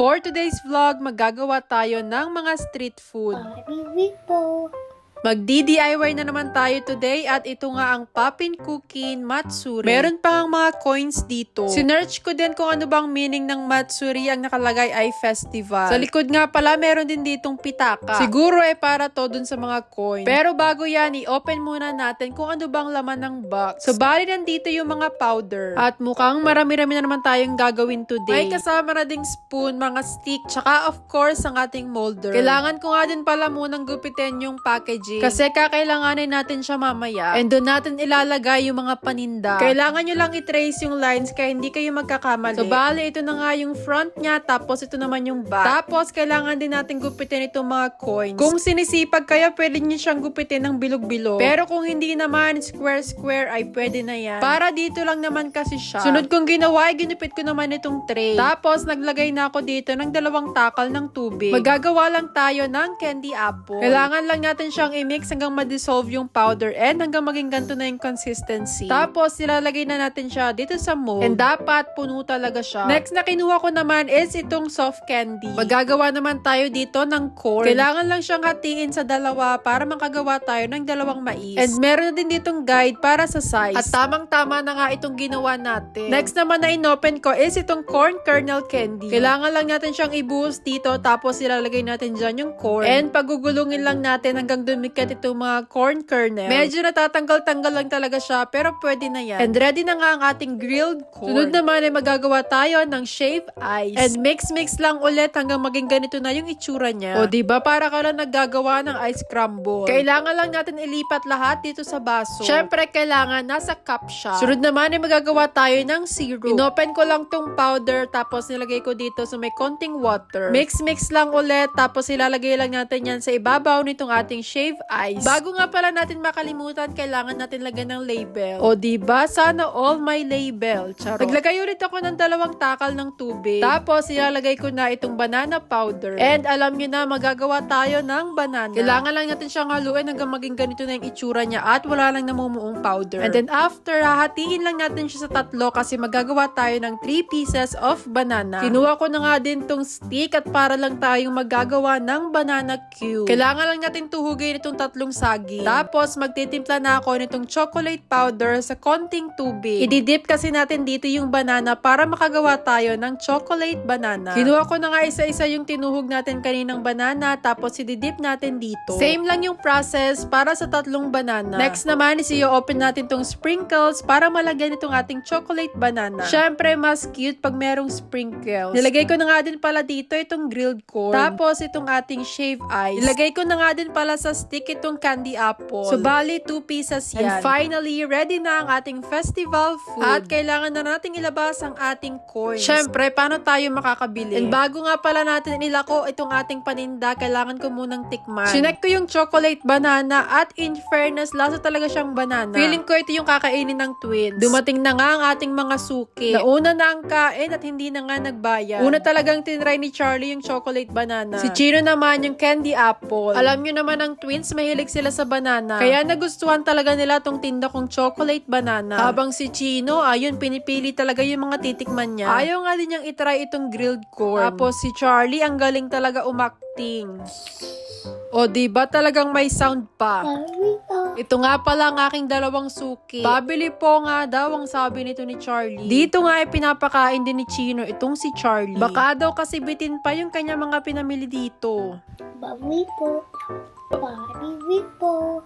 For today's vlog, magagawa tayo ng mga street food. Barbie po. Magdi-DIY na naman tayo today at ito nga ang Poppin Cooking Matsuri. Meron pa ang mga coins dito. Sinearch ko din kung ano bang meaning ng Matsuri. Ang nakalagay ay festival. Sa likod nga pala, meron din ditong pitaka. Siguro eh para to dun sa mga coins. Pero bago yan, i-open muna natin kung ano bang laman ng box. So bali nandito yung mga powder. At mukhang marami-rami na naman tayong gagawin today. May kasama na ding spoon, mga stick, tsaka of course ang ating molder. Kailangan ko nga din pala munang gupitin yung packaging. Kasi kakailanganin natin siya mamaya. And doon natin ilalagay yung mga paninda. Kailangan nyo lang i-trace yung lines kaya hindi kayo magkakamali. So bali, ito na nga yung front niya, tapos ito naman yung back. Tapos, kailangan din natin gupitin itong mga coins. Kung sinisipag kayo, pwede nyo siyang gupitin ng bilog-bilog. Pero kung hindi naman, square-square ay pwede na yan. Para dito lang naman kasi siya. Sunod kong ginawa, ay ginupit ko naman itong tray. Tapos, naglagay na ako dito ng dalawang takal ng tubig. Magagawa lang tayo ng candy apple. Kailangan lang natin siyang i-mix hanggang ma-dissolve yung powder and hanggang maging ganito na yung consistency. Tapos, ilalagay na natin siya dito sa mold. And dapat puno talaga siya. Next na kinuha ko naman is itong soft candy. Magagawa naman tayo dito ng corn. Kailangan lang siyang hatiin sa dalawa para makagawa tayo ng dalawang mais. And meron na din ditong guide para sa size. At tamang-tama na nga itong ginawa natin. Next naman na inopen ko is itong corn kernel candy. Kailangan lang natin siyang i-boost dito tapos ilalagay natin dyan yung corn. And pagugulungin lang natin hanggang dumikit itong mga corn kernel. Medyo natatanggal-tanggal lang talaga siya pero pwede na yan. And ready na nga ang ating grilled corn. Sunod naman ay magagawa tayo ng shave ice. And mix-mix lang ulit hanggang maging ganito na yung itsura niya. O di ba para ka lang naggagawa ng ice crumble. Kailangan lang natin ilipat lahat dito sa baso. Syempre kailangan nasa cup siya. Sunod naman ay magagawa tayo ng syrup. Inopen ko lang tong powder tapos nilagay ko dito sa may konting water. Mix-mix lang ulit tapos ilalagay lang natin yan sa ibabaw nitong ating shave ice. Bago nga pala natin makalimutan, kailangan natin lagyan ng label. O di ba Sana all my label. Charot. Naglagay ulit ako ng dalawang takal ng tubig. Tapos ilalagay ko na itong banana powder. And alam nyo na, magagawa tayo ng banana. Kailangan lang natin siyang haluin hanggang maging ganito na yung itsura niya at wala lang namumuong powder. And then after, hahatiin lang natin siya sa tatlo kasi magagawa tayo ng 3 pieces of banana. Kinuha ko na nga din tong stick at para lang tayong magagawa ng banana cube. Kailangan lang natin tuhugin itong tatlong sagi. Tapos, magtitimpla na ako nitong chocolate powder sa konting tubig. Ididip kasi natin dito yung banana para makagawa tayo ng chocolate banana. Kinuha ko na nga isa-isa yung tinuhog natin kaninang banana tapos ididip natin dito. Same lang yung process para sa tatlong banana. Next naman is i-open natin tong sprinkles para malagyan itong ating chocolate banana. Syempre, mas cute pag merong sprinkles. Nilagay ko na nga din pala dito itong grilled corn. Tapos itong ating shave ice. Nilagay ko na nga din pala sa stick itong candy apple. So, bali, two pieces yan. And finally, ready na ang ating festival food. At kailangan na nating ilabas ang ating coins. Syempre, paano tayo makakabili? And bago nga pala natin ilako itong ating paninda, kailangan ko munang tikman. Sinek ko yung chocolate banana at in fairness, lasa talaga siyang banana. Feeling ko ito yung kakainin ng twins. Dumating na nga ang ating mga suki. Nauna na ang kain at hindi na nga nagbayad. Una talagang tinry ni Charlie yung chocolate banana. Si Chino naman yung candy apple. Alam nyo naman ang twins, mahilig sila sa banana. Kaya nagustuhan talaga nila tong tinda kong chocolate banana. Habang si Chino, ayun, pinipili talaga yung mga titikman niya. Ayaw nga din niyang itry itong grilled corn. Tapos si Charlie, ang galing talaga umakting. O, di ba talagang may sound pa? Ito nga pala ang aking dalawang suki. Babili po nga daw ang sabi nito ni Charlie. Dito nga ay pinapakain din ni Chino itong si Charlie. Baka daw kasi bitin pa yung kanya mga pinamili dito. Barbie po. Barbie po.